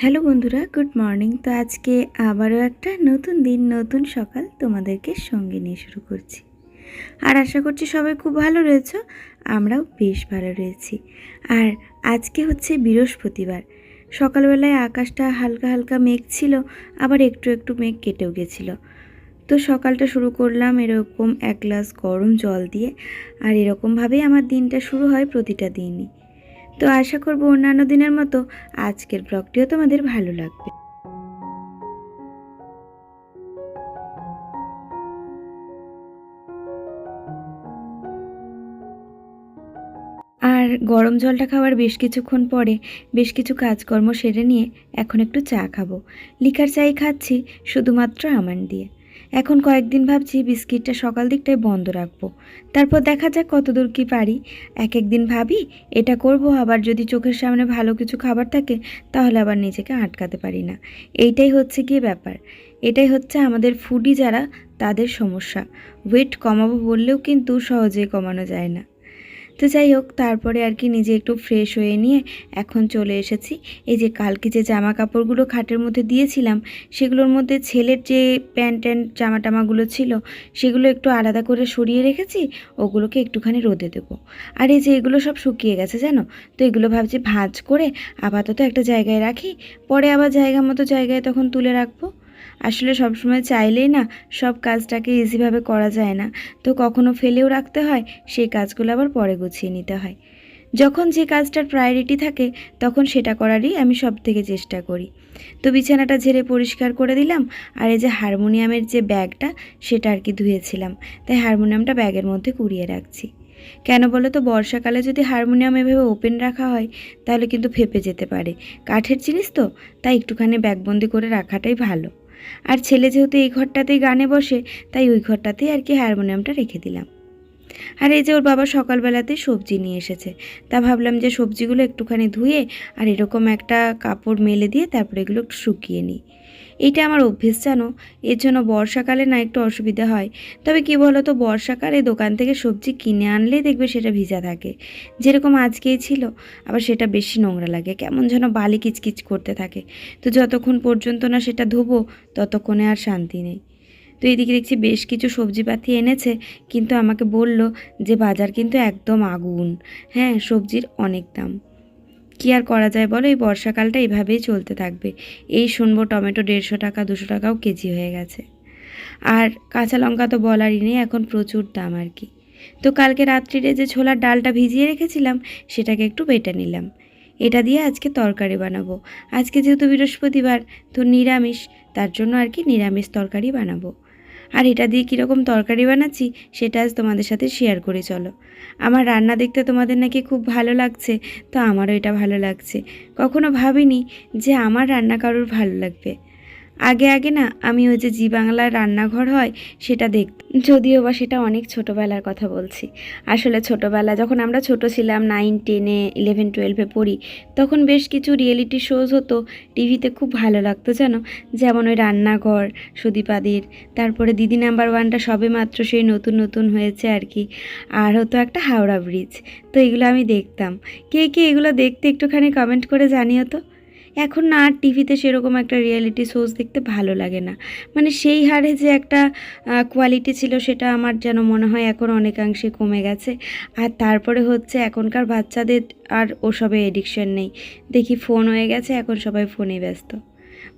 Hello বন্ধুরা, good morning. তো আজকে আবারও একটা নতুন দিন, নতুন সকাল তোমাদেরকে সঙ্গে নিয়ে শুরু করছি। আর আশা করছি সবাই খুব ভালো রয়েছো, আমরাও বেশ ভালো রয়েছি। আর আজকে হচ্ছে বৃহস্পতিবার। সকালবেলায় আকাশটা হালকা হালকা মেঘ ছিল, আবার একটু একটু মেঘ কেটেও গেছিল। তো সকালটা শুরু করলাম এরকম এক গ্লাস গরম জল দিয়ে, আর এরকমভাবেই আমার দিনটা শুরু হয় প্রতিটা দিনই। তো আশা করব অন্যান্য দিনের মতো আজকের ব্লগটিও তোমাদের ভালো লাগবে। আর গরম জলটা খাওয়ার বেশ কিছুক্ষণ পরে বেশ কিছু কাজকর্ম সেরে নিয়ে এখন একটু চা খাব। লিকার চাই খাচ্ছি শুধুমাত্র আমান দিয়ে। এখন কয়েকদিন ভাবছি বিস্কিটটা সকাল দিকটায় বন্ধ রাখব। তারপর দেখা যাক কতদূর কি পারি। এক একদিন ভাবি, এটা করব, আবার যদি চোখের সামনে ভালো কিছু খাবার থাকে, তাহলে আবার নিজেকে আটকাতে পারি না। এইটাই হচ্ছে গিয়ে ব্যাপার। এটাই হচ্ছে আমাদের ফুডি যারা, তাদের সমস্যা। ওয়েট কমাবো বললেও কিন্তু সহজেই কমানো যায় না। তো যাই হোক, তারপরে আর কি নিজে একটু ফ্রেশ হয়ে নিয়ে এখন চলে এসেছি। এই যে কালকে যে জামা কাপড়গুলো খাটের মধ্যে দিয়েছিলাম, সেগুলোর মধ্যে ছেলের যে প্যান্ট ট্যান্ট জামা টামাগুলো ছিল, সেগুলো একটু আলাদা করে সরিয়ে রেখেছি, ওগুলোকে একটুখানি রোদে দেবো। আর এই যে এগুলো সব শুকিয়ে গেছে জানো? তো এগুলো ভাবছি ভাঁজ করে আপাতত একটা জায়গায় রাখি, পরে আবার জায়গা মতো জায়গায় তখন তুলে রাখব। আসলে সবসময় চাইলেই না সব কাজটাকে ইজিভাবে করা যায় না। তো কখনো ফেলেও রাখতে হয়, সেই কাজগুলো আবার পরে গুছিয়ে নিতে হয়। যখন যে কাজটার প্রায়োরিটি থাকে, তখন সেটা করারই আমি সব থেকে চেষ্টা করি। তো বিছানাটা ঝেড়ে পরিষ্কার করে দিলাম, আর এই যে হারমোনিয়ামের যে ব্যাগটা, সেটা আর কি ধুয়েছিলাম। তাই হারমোনিয়ামটা ব্যাগের মধ্যে কুড়িয়ে রাখছি। কেন বলো তো, বর্ষাকালে যদি হারমোনিয়াম এভাবে ওপেন রাখা হয়, তাহলে কিন্তু ফেপে যেতে পারে। কাঠের জিনিস তো, তাই একটুখানি ব্যাগবন্দি করে রাখাটাই ভালো। আর ছেলে যেহেতু এই ঘরটাতেই গানে বসে, তাই ওই ঘরটাতেই আর কি হারমোনিয়ামটা রেখে দিলাম। আর এই যে ওর বাবা সকালবেলাতেই সবজি নিয়ে এসেছে, তা ভাবলাম যে সবজিগুলো একটুখানি ধুয়ে আর এরকম একটা কাপড় মেলে দিয়ে তারপরে এগুলো একটু শুকিয়ে নিই। এইটা আমার অভ্যেস জানো? এর জন্য বর্ষাকালে না একটু অসুবিধা হয়। তবে কি বলো তো বর্ষাকালে দোকান থেকে সবজি কিনে আনলেই দেখবে সেটা ভিজা থাকে। যেরকম আজকেই ছিল, আবার সেটা বেশি নোংরা লাগে। কেমন যেন বালি কিচকিচ করতে থাকে। তো যতক্ষণ পর্যন্ত না সেটা ধোবো, ততক্ষণে আর শান্তি নেই। তো এদিকে দেখছি বেশ কিছু সবজিপাতি এনেছে, কিন্তু আমাকে বলল যে বাজার কিন্তু একদম আগুন। হ্যাঁ সবজির অনেক দাম। কী আর করা যায় বলো? এই বর্ষাকালটা এইভাবেই চলতে থাকবে। এই শুনব টমেটো দেড়শো টাকা, দুশো টাকাও কেজি হয়ে গেছে। আর কাঁচা লঙ্কা তো বলারই নেই, এখন প্রচুর দাম আর কি। তো কালকে রাত্রিরে যে ছোলার ডালটা ভিজিয়ে রেখেছিলাম, সেটাকে একটু বেটে নিলাম। এটা দিয়ে আজকে তরকারি বানাবো। আজকে যেহেতু বৃহস্পতিবার, তো নিরামিষ, তার জন্য আর কি নিরামিষ তরকারি বানাবো। আর এটা দিয়ে কীরকম তরকারি বানাচ্ছি, সেটা আজ তোমাদের সাথে শেয়ার করে চলো। আমার রান্না দেখতে তোমাদের নাকি খুব ভালো লাগছে, তো আমারও এটা ভালো লাগছে। কখনো ভাবিনি যে আমার রান্না কারোর ভালো লাগবে। আগে আগে না আমি ওই যে জি বাংলার রান্নাঘর হয়, সেটা দেখ, যদিও বা সেটা অনেক ছোটোবেলার কথা বলছি। আসলে ছোটোবেলা যখন আমরা ছোট ছিলাম নাইন টেনে ইলেভেন টুয়েলভে পড়ি, তখন বেশ কিছু রিয়েলিটি শোজ হতো, টিভিতে খুব ভালো লাগতো জানো? যেমন ওই রান্নাঘর, সুদীপাদির, তারপরে দিদি নাম্বার ওয়ানটা সবে মাত্র সেই নতুন নতুন হয়েছে আর কি। আর হতো একটা হাওড়া ব্রিজ তো এগুলো আমি দেখতাম। কে কে এগুলো দেখতে একটুখানি কমেন্ট করে জানিও তো। এখন না আর টিভিতে সেরকম একটা রিয়েলিটি শোজ দেখতে ভালো লাগে না। মানে সেই হারে যে একটা কোয়ালিটি ছিল সেটা আমার যেন মনে হয় এখন অনেকাংশে কমে গেছে। আর তারপরে হচ্ছে এখনকার বাচ্চাদের আর ওসবে এডিকশন নেই। দেখি ফোন হয়ে গেছে, এখন সবাই ফোনে ব্যস্ত।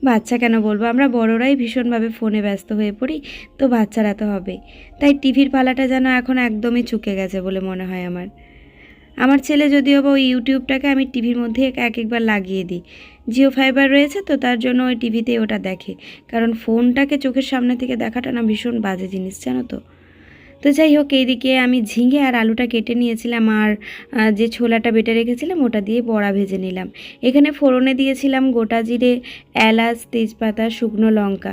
বাচ্চা কেন বলব? আমরা বড়রাই ভীষণভাবে ফোনে ব্যস্ত হয়ে পড়ি, তো বাচ্চারা তো হবেই তাই টিভির পালাটা যেন এখন একদমই চুকে গেছে বলে মনে হয় আমার। আমার ছেলে যদিও বা ওই ইউটিউবটাকে আমি টিভির মধ্যে এক একবার লাগিয়ে দিই। জিও ফাইবার রয়েছে, তো তার জন্য ওই টিভিতে ওটা দেখে। কারণ ফোনটাকে চোখের সামনে থেকে দেখাটা না ভীষণ বাজে জিনিস, জানো তো। তো যাই হোক, এইদিকে আমি ঝিঙে আর আলুটা কেটে নিয়েছিলাম আর যে ছোলাটা বেটে রেখেছিলাম ওটা দিয়ে বড়া ভেজে নিলাম। এখানে ফোড়নে দিয়েছিলাম গোটা জিরে, এলাচ, তেজপাতা, শুকনো লঙ্কা,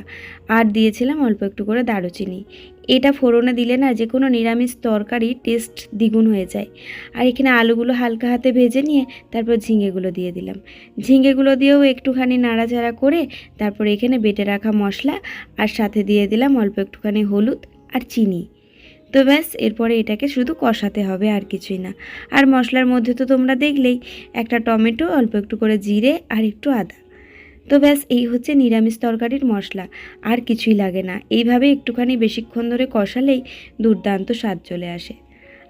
আর দিয়েছিলাম অল্প একটু করে দারুচিনি। এটা ফোড়নে দিলে না যে কোনো নিরামিষ তরকারি টেস্ট দ্বিগুণ হয়ে যায়। আর এখানে আলুগুলো হালকা হাতে ভেজে নিয়ে তারপর ঝিঙেগুলো দিয়ে দিলাম। ঝিঙেগুলো দিয়েও একটুখানি নাড়াচাড়া করে তারপর এখানে বেটে রাখা মশলা আর সাথে দিয়ে দিলাম অল্প একটুখানি হলুদ আর চিনি। তো ব্যাস, এরপরে এটাকে শুধু কষাতে হবে আর কিছুই না। আর মশলার মধ্যে তো তোমরা দেখলেই, একটা টমেটো, অল্প একটু করে জিরে আর একটু আদা। তো ব্যাস, এই হচ্ছে নিরামিষ তরকারির মশলা। আর কিছুই লাগে না। এইভাবে একটুখানি বেশিক্ষণ ধরে কষালেই দুর্দান্ত স্বাদ চলে আসে।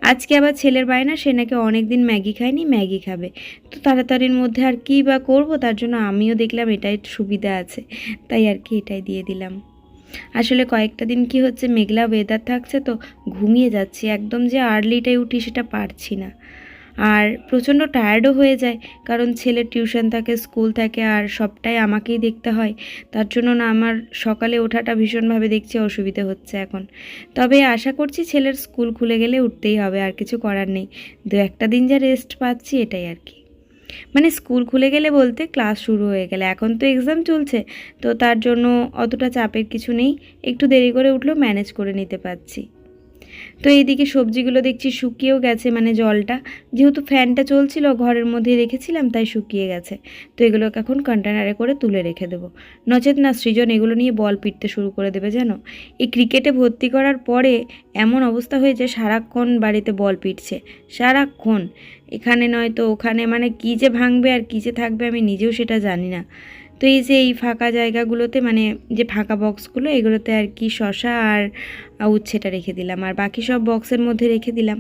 আজকে আবার ছেলের বায়না, সে নাকি অনেক দিন ম্যাগি খায়নি, ম্যাগি খাবে। তো তাড়াতাড়ির মধ্যে আর কী বা করব, তার জন্য আমিও দেখলাম এটাই সুবিধা আছে। তাই আর কি এটাই দিয়ে দিলাম। আসলে কয়েকটা দিন কি হচ্ছে, মেঘলা ওয়েদার থাকছে তো ঘুমিয়ে যাচ্ছি। একদম যে আর্লিটাই উঠি সেটা পারছি না। আর প্রচণ্ড টায়ার্ডও হয়ে যায়, কারণ ছেলের টিউশন থাকে স্কুল থাকে আর সবটাই আমাকেই দেখতে হয়। তার জন্য না আমার সকালে ওঠাটা ভীষণভাবে দেখছি অসুবিধে হচ্ছে এখন। তবে আশা করছি ছেলের স্কুল খুলে গেলে উঠতেই হবে, আর কিছু করার নেই। দু একটা দিন যা রেস্ট পাচ্ছি এটাই আর কি। মানে স্কুল খুলে গেলে বলতে ক্লাস শুরু হয়ে গেলে, এখন তো এক্সাম চলছে, তো তার জন্য অতটা চাপের কিছু নেই। একটু দেরি করে উঠলেও ম্যানেজ করে নিতে পারছি। তো এইদিকে সবজিগুলো দেখছি শুকিয়েও গেছে মানে জলটা। যেহেতু ফ্যানটা চলছিল, ঘরের মধ্যে রেখেছিলাম, তাই শুকিয়ে গেছে। তো এগুলোকে এখন কন্টেনারে করে তুলে রেখে দেবো। নচেত না, সৃজন এগুলো নিয়ে বল পিটতে শুরু করে দেবে, জানো? এই ক্রিকেটে ভর্তি করার পরে এমন অবস্থা হয়েছে, সারাক্ষণ বাড়িতে বল পিটছে। সারাক্ষণ। এখানে নয়তো ওখানে মানে কী যে ভাঙবে আর কী যে থাকবে আমি নিজেও সেটা জানি না। তো এই যে এই ফাঁকা জায়গাগুলোতে মানে যে ফাঁকা বক্সগুলো, এগুলোতে আর কি শশা আর উচ্ছেটা রেখে দিলাম। আর বাকি সব বক্সের মধ্যে রেখে দিলাম।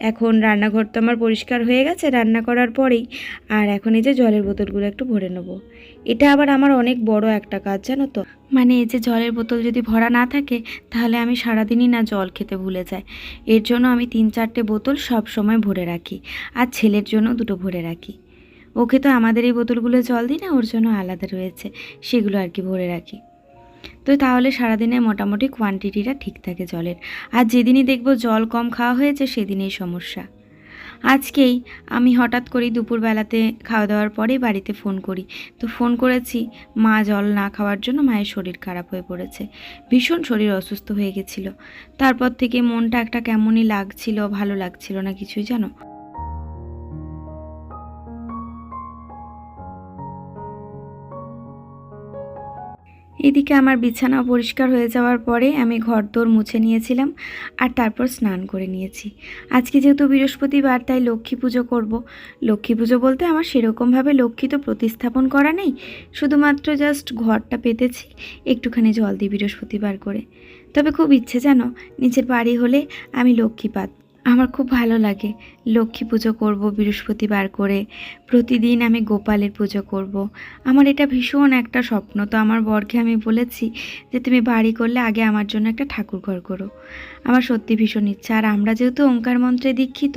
এখন রান্নাঘর তো আমার পরিষ্কার হয়ে গেছে, রান্না করার পরেই। আর এখন এই যে জলের বোতলগুলো একটু ভরে নেব। এটা আবার আমার অনেক বড় একটা কাজ, জানো তো। মানে এই যে জলের বোতল যদি ভরা না থাকে, তাহলে আমি সারাদিনই না জল খেতে ভুলে যাই। এর জন্য আমি তিন চারটে বোতল সব সময় ভরে রাখি। আর ছেলের জন্য দুটো ভরে রাখি। ওকে তো আমাদের এই বোতলগুলো জল দিই না, ওর জন্য আলাদা রয়েছে, সেগুলো আর কি ভরে রাখি। তো তাহলে সারাদিনে মোটামুটি কোয়ান্টিটিটা ঠিক থাকে জলের। আর যেদিনই দেখব জল কম খাওয়া হয়েছে, সেদিনেই সমস্যা। আজকেই আমি হঠাৎ করেই দুপুরবেলাতে খাওয়া দাওয়ার পরেই বাড়িতে ফোন করি। তো ফোন করেছি, মা জল না খাওয়ার জন্য মায়ের শরীর খারাপ হয়ে পড়েছে। ভীষণ শরীর অসুস্থ হয়ে গেছিল। তারপর থেকে মনটা একটা কেমনই লাগছিল, ভালো লাগছিল না, কিছুই জানো? এদিকে আমার বিছানা পরিষ্কার হয়ে যাওয়ার পরে আমি ঘর দোর মুছে নিয়েছিলাম আর তারপর স্নান করে নিয়েছি। আজকে যেহেতু বৃহস্পতিবার, তাই লক্ষ্মী পুজো করব। লক্ষ্মী পুজো বলতে আমার সেরকমভাবে লক্ষ্মী তো প্রতিস্থাপন করা নেই, শুধুমাত্র জাস্ট ঘরটা পেতেছি, একটুখানি জল দিই বৃহস্পতিবার করে। তবে খুব ইচ্ছে জানো, নিজের বাড়ি হলে আমি লক্ষ্মী পাত আমার খুব ভালো লাগে। লক্ষ্মী পুজো করব, বৃহস্পতিবার করে। প্রতিদিন আমি গোপালের পুজো করব। আমার এটা ভীষণ একটা স্বপ্ন। তো আমার বরকে আমি বলেছি যে, তুমি বাড়ি করলে আগে আমার জন্য একটা ঠাকুর ঘর করো। আমার সত্যি ভীষণ ইচ্ছা। আর আমরা যেহেতু ওঙ্কার মন্ত্রে দীক্ষিত,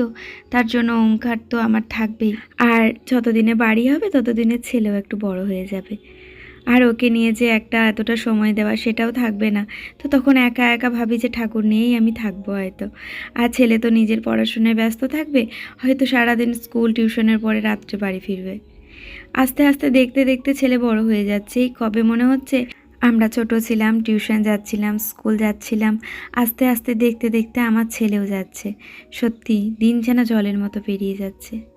তার জন্য ওঙ্কার তো আমার থাকবেই। আর যতদিনে বাড়ি হবে, ততদিনে ছেলেও একটু বড় হয়ে যাবে। আর ওকে নিয়ে যে একটা এতটা সময় দেওয়া সেটাও থাকবে না। তো তখন একা একা ভাবি যে ঠাকুর নিয়েই আমি থাকব হয়তো। আর ছেলে তো নিজের পড়াশোনায় ব্যস্ত থাকবে, হয়তো সারাদিন স্কুল, টিউশনের পরে রাত্রে বাড়ি ফিরবে। আস্তে আস্তে দেখতে দেখতে ছেলে বড় হয়ে যাচ্ছে। কবে মনে হচ্ছে? আমরা ছোট ছিলাম, টিউশন যাচ্ছিলাম, স্কুল যাচ্ছিলাম। আস্তে আস্তে দেখতে দেখতে আমার ছেলেও যাচ্ছে। সত্যি, দিন যেন জলের মতো পেরিয়ে যাচ্ছে।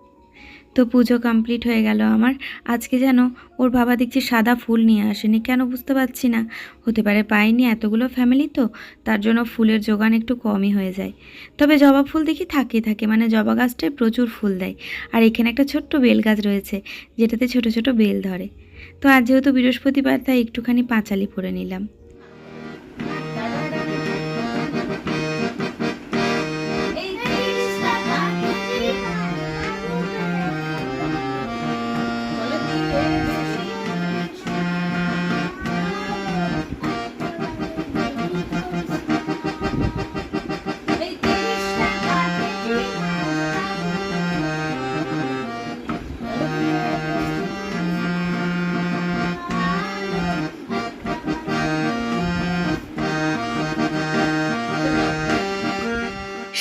তো পুজো কমপ্লিট হয়ে গেল আমার। আজকে যেন ওর বাবা দেখছি সাদা ফুল নিয়ে আসেনি। কেন বুঝতে পারছি না। হতে পারে পাইনি এতগুলো ফ্যামিলি তো, তার জন্য ফুলের যোগান একটু কমই হয়ে যায়। তবে জবা ফুল দেখি থাকে থাকে। মানে জবা গাছটায় প্রচুর ফুল দেয়। আর এখানে একটা ছোট্ট বেল গাছ রয়েছে, যেটাতে ছোট ছোট বেল ধরে। তো আজ যেহেতু বৃহস্পতিবার, তাই একটুখানি পাঁচালি পরে নিলাম।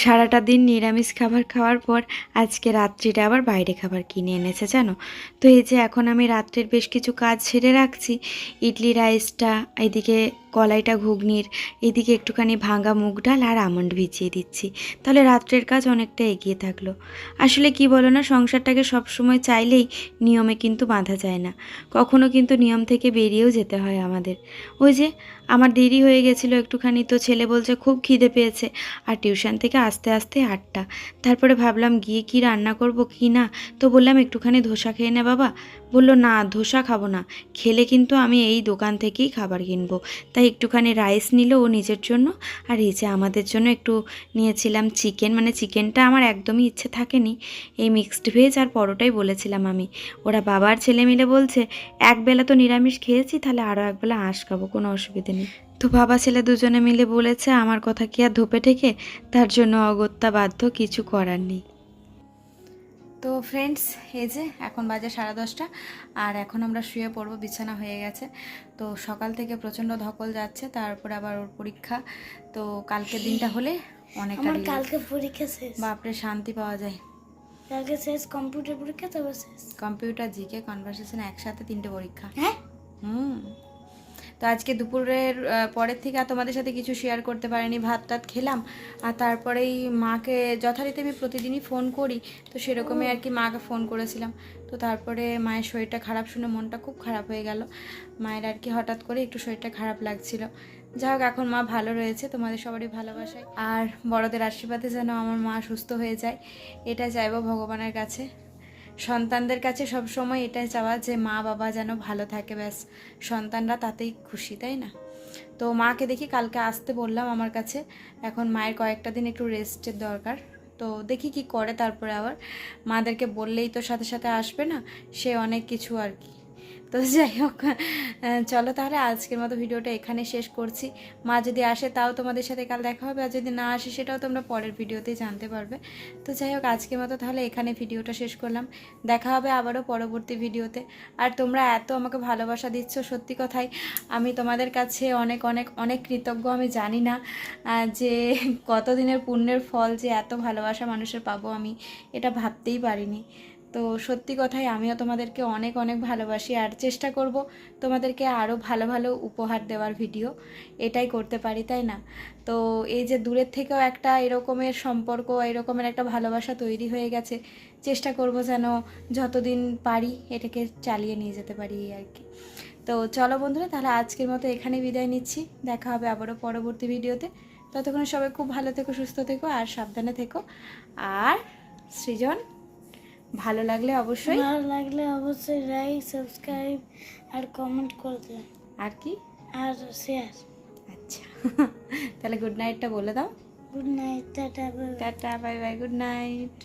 সারাটা দিন নিরামিষ খাবার খাওয়ার পর আজকে রাত্রিটা আবার বাইরে খাবার কিনে এনেছে, জানো? তো এই যে এখন আমি রাত্রের বেশ কিছু কাজ ছেড়ে রাখছি। ইডলি, রাইসটা, এদিকে কলাইটা ঘুগনির, এদিকে একটুখানি ভাঙা মুগ ডাল আর আমন্ড ভিজিয়ে দিচ্ছি। তাহলে রাত্রের কাজ অনেকটা এগিয়ে থাকল। আসলে কি বলো না, সংসারটাকে সবসময় চাইলেই নিয়মে কিন্তু বাঁধা যায় না। কখনো কিন্তু নিয়ম থেকে বেরিয়েও যেতে হয় আমাদের। ওই যে, আমার দেরি হয়ে গেছিল, একটুখানি তো ছেলে বলছে খুব খিদে পেয়েছে, আর টিউশন থেকে আস্তে আস্তে আটটা। তারপরে ভাবলাম, গিয়ে কি রান্না করব কি না? তো বললাম, একটুখানি ধোসা খেয়ে নে বাবা। বলল, না, ধোসা খাব না। খেলে কিন্তু আমি এই দোকান থেকেই খাবার কিনবো। তাই একটুখানি রাইস নিল ও নিজের জন্য। আর এই যে আমাদের জন্য একটু নিয়েছিলাম চিকেন মানে চিকেনটা আমার একদমই ইচ্ছে থাকেনি। এই মিক্সড ভেজ আর পরোটাই বলেছিলাম আমি। ওরা বাবার ছেলে মিলে বলছে একবেলা তো নিরামিষ খেয়েছি, তাহলে আরও একবেলা আঁশ খাব, কোনো অসুবিধে নেই। তো বাবা ছেলে দুজনে মিলে বলেছে, আমার কথা কি আর ধোপে ঠেকে? তার জন্য অগত্যা বাধ্য, কিছু করার নেই। তো ফ্রেন্ডস এই যে এখন বাজে সাড়ে দশটা আর এখন আমরা শুয়ে পড়ব বিছানা হয়ে গেছে। তো সকাল থেকে প্রচণ্ড ধকল যাচ্ছে তারপরে আবার ওর পরীক্ষা। তো কালকের দিনটা হলে অনেকটা কালকে পরীক্ষা শেষ। বাপরে শান্তি পাওয়া যায়। কালকে শেষ কম্পিউটার পরীক্ষা তারপর শেষ। কম্পিউটার জিকে কনভারসেশন একসাথে তিনটে পরীক্ষা। হ্যাঁ? হুম। তো আজকে দুপুরের পরের থেকে আর তোমাদের সাথে কিছু শেয়ার করতে পারিনি ভাত টাত খেলাম। আর তারপরেই মাকে যথারীতি আমি প্রতিদিনই ফোন করি, তো সেরকমই আর কি মাকে ফোন করেছিলাম। তো তারপরে মায়ের শরীরটা খারাপ শুনে মনটা খুব খারাপ হয়ে গেল। মায়ের আর কি হঠাৎ করে একটু শরীরটা খারাপ লাগছিল। যাই হোক, এখন মা ভালো রয়েছে, তোমাদের সবারই ভালোবাসায়। আর বড়দের আশীর্বাদে যেন আমার মা সুস্থ হয়ে যায়, এটা চাইব ভগবানের কাছে। সন্তানদের কাছে সব সময় এটাই চাওয়া যে মা, বাবা যেন ভালো থাকে, ব্যাস। সন্তানরা তাতেই খুশি, তাই না? তো মাকে দেখি কালকে আসতে বললাম আমার কাছে। এখন মায়ের কয়েকটা দিন একটু রেস্টের দরকার। তো দেখি কি করে তারপরে আবার। মাদেরকে বললেই তো সাথে সাথে আসবে না। সে অনেক কিছু আর কি। তো যাই হোক চলো তাহলে আজকের মতো ভিডিওটা এখানে শেষ করছি। মা যদি আসে তাও তোমাদের সাথে কাল দেখা হবে, আর যদি না আসে সেটাও তোমরা পরের ভিডিওতেই জানতে পারবে। তো যাই হোক, আজকের মতো তাহলে এখানে ভিডিওটা শেষ করলাম। দেখা হবে আবারও পরবর্তী ভিডিওতে। আর তোমরা এত আমাকে ভালোবাসা দিচ্ছ সত্যি কথাই, আমি তোমাদের কাছে অনেক অনেক অনেক কৃতজ্ঞ। আমি জানি না যে কতদিনের পুণ্যের ফল যে এত ভালোবাসা মানুষের পাবো আমি, এটা ভাবতেই পারিনি। তো সত্যি কথাই আমিও তোমাদেরকে অনেক অনেক ভালোবাসি আর চেষ্টা করব তোমাদেরকে আরও ভালো ভালো উপহার দেওয়ার ভিডিও এটাই করতে পারি, তাই না? তো এই যে দূরের থেকেও একটা এরকমের সম্পর্ক, এরকমের একটা ভালোবাসা তৈরি হয়ে গেছে, চেষ্টা করব যেন যতদিন পারি এটাকে চালিয়ে নিয়ে যেতে পারি আর কি। তো চলো বন্ধুরা, তাহলে আজকের মতো এখানে বিদায় নিচ্ছি। দেখা হবে আবারও পরবর্তী ভিডিওতে। ততক্ষণে সবাই খুব ভালো থেকো, সুস্থ থেকো আর সাবধানে থেকো। আর সৃজন ভালো লাগলে অবশ্যই। ভালো লাগলে অবশ্যই লাইক সাবস্ক্রাইব আর কমেন্ট করবে আর কি? আর শেয়ার আচ্ছা তাহলে গুড নাইটটা বলে দাও। Good night tata. Tata bye bye good night